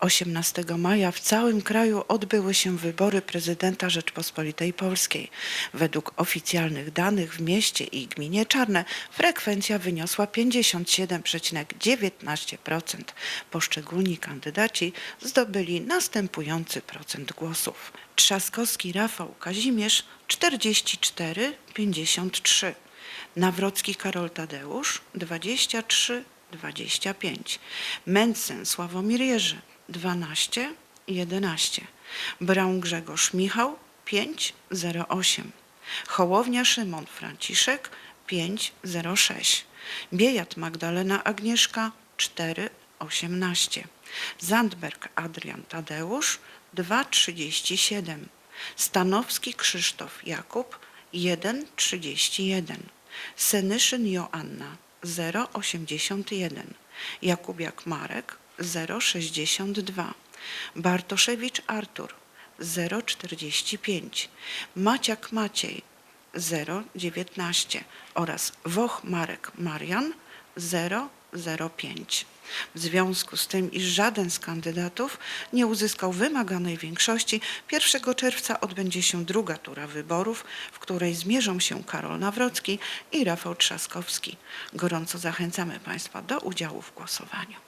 18 maja w całym kraju odbyły się wybory prezydenta Rzeczpospolitej Polskiej. Według oficjalnych danych w mieście i gminie Czarne frekwencja wyniosła 57,19%. Poszczególni kandydaci zdobyli następujący procent głosów. Trzaskowski Rafał Kazimierz 44,53. Nawrocki Karol Tadeusz 23, 25. Mencen Sławomir Jerzy 12, 11. Braun Grzegorz Michał 5, 08. Hołownia Szymon Franciszek 5, 06. Biejat Magdalena Agnieszka 4, 18. Zandberg Adrian Tadeusz 2, 37. Stanowski Krzysztof Jakub 1,31. Senyszyn Joanna 0,81. Jakubiak Marek 0,62. Bartoszewicz Artur 0,45. Maciak Maciej 0,19 oraz Woch Marek Marian 0,05. W związku z tym, iż żaden z kandydatów nie uzyskał wymaganej większości, 1 czerwca odbędzie się druga tura wyborów, w której zmierzą się Karol Nawrocki i Rafał Trzaskowski. Gorąco zachęcamy Państwa do udziału w głosowaniu.